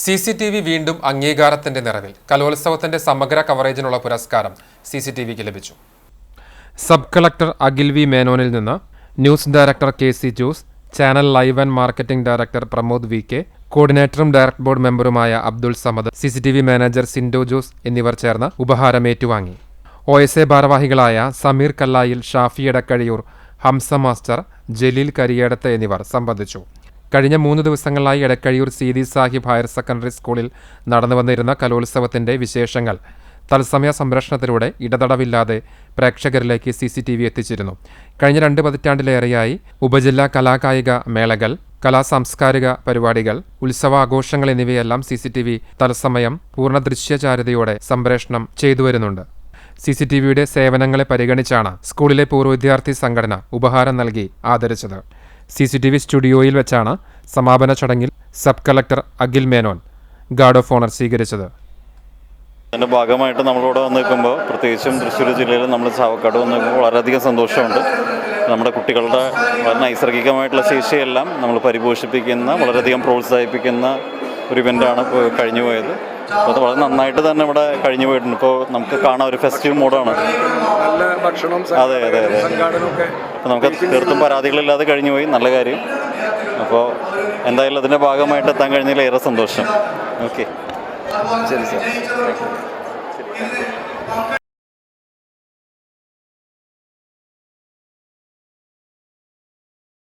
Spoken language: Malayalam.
സി സി ടി വി വീണ്ടും അംഗീകാരത്തിന്റെ നിറവിൽ. കലോത്സവത്തിന്റെ സമഗ്ര കവറേജിനുള്ള പുരസ്കാരം സി സി ടി വിക്ക് ലഭിച്ചു. സബ് കളക്ടർ അഖിൽ വി മേനോനിൽ നിന്ന് news director K C Jose channel live and marketing director Pramod V K കോർഡിനേറ്ററും director board മെമ്പറുമായ Abdul Samad C C T V manager Sindo Jose എന്നിവർ ചേർന്ന് ഉപഹാരം ഏറ്റുവാങ്ങി. ഒ എസ് എ ഭാരവാഹികളായ സമീർ കല്ലായിൽ ഷാഫി എടക്കഴിയൂർ ഹംസ മാസ്റ്റർ ജലീൽ കരിയേടത്ത് എന്നിവർ സംബന്ധിച്ചു. കഴിഞ്ഞ മൂന്ന് ദിവസങ്ങളിലായി എടക്കഴിയൂർ സീതി സാഹിബ് ഹയർ സെക്കൻഡറി സ്കൂളിൽ നടന്നു വന്നിരുന്ന കലോത്സവത്തിന്റെ വിശേഷങ്ങൾ തത്സമയ സംരക്ഷണത്തിലൂടെ ഇടതടവില്ലാതെ പ്രേക്ഷകരിലേക്ക് സി സി ടി വി എത്തിച്ചിരുന്നു. കഴിഞ്ഞ രണ്ട് പതിറ്റാണ്ടിലേറെയായി ഉപജില്ലാ കലാകായിക മേളകൾ കലാ സാംസ്കാരിക പരിപാടികൾ ഉത്സവാഘോഷങ്ങൾ എന്നിവയെല്ലാം സി സി ടി വി തത്സമയം പൂർണ ദൃശ്യചാരതയോടെ സംപ്രേഷണം ചെയ്തു വരുന്നുണ്ട്. സി സി ടി വിയുടെ സേവനങ്ങളെ പരിഗണിച്ചാണ് സ്കൂളിലെ പൂർവ വിദ്യാർത്ഥി സംഘടന ഉപഹാരം നൽകി ആദരിച്ചത്. സി സി ടി വി സ്റ്റുഡിയോയിൽ വെച്ചാണ് സമാപന ചടങ്ങിൽ sub collector Akhil Menon guard of honour സ്വീകരിച്ചത്. അതിന്റെ ഭാഗമായിട്ട് നമ്മളിവിടെ വന്ന് നിൽക്കുമ്പോൾ പ്രത്യേകിച്ചും തൃശ്ശൂർ ജില്ലയിൽ നമ്മൾ ചാവക്കാട് വന്ന് നിൽക്കുമ്പോൾ വളരെയധികം സന്തോഷമുണ്ട്. നമ്മുടെ കുട്ടികളുടെ നൈസർഗികമായിട്ടുള്ള ശേഷിയെല്ലാം നമ്മൾ പരിപോഷിപ്പിക്കുന്ന വളരെയധികം പ്രോത്സാഹിപ്പിക്കുന്ന ഒരു ഇവന്റാണ് കഴിഞ്ഞു പോയത് അപ്പോൾ അത് വളരെ നന്നായിട്ട് തന്നെ ഇവിടെ കഴിഞ്ഞു പോയിട്ടുണ്ട്. ഇപ്പോൾ നമുക്ക് കാണാൻ ഒരു ഫെസ്റ്റീവ് മൂഡാണ് നല്ല ഭക്ഷണം അതെ, അതെ, അതെ. അപ്പോൾ നമുക്ക് തീർത്തും പരാതികളില്ലാതെ കഴിഞ്ഞു പോയി. നല്ല കാര്യം. അപ്പോൾ എന്തായാലും അതിന്റെ ഭാഗമായിട്ട് എത്താൻ കഴിഞ്ഞതിൽ ഏറെ സന്തോഷം. ഓക്കെ. ശരി സാർ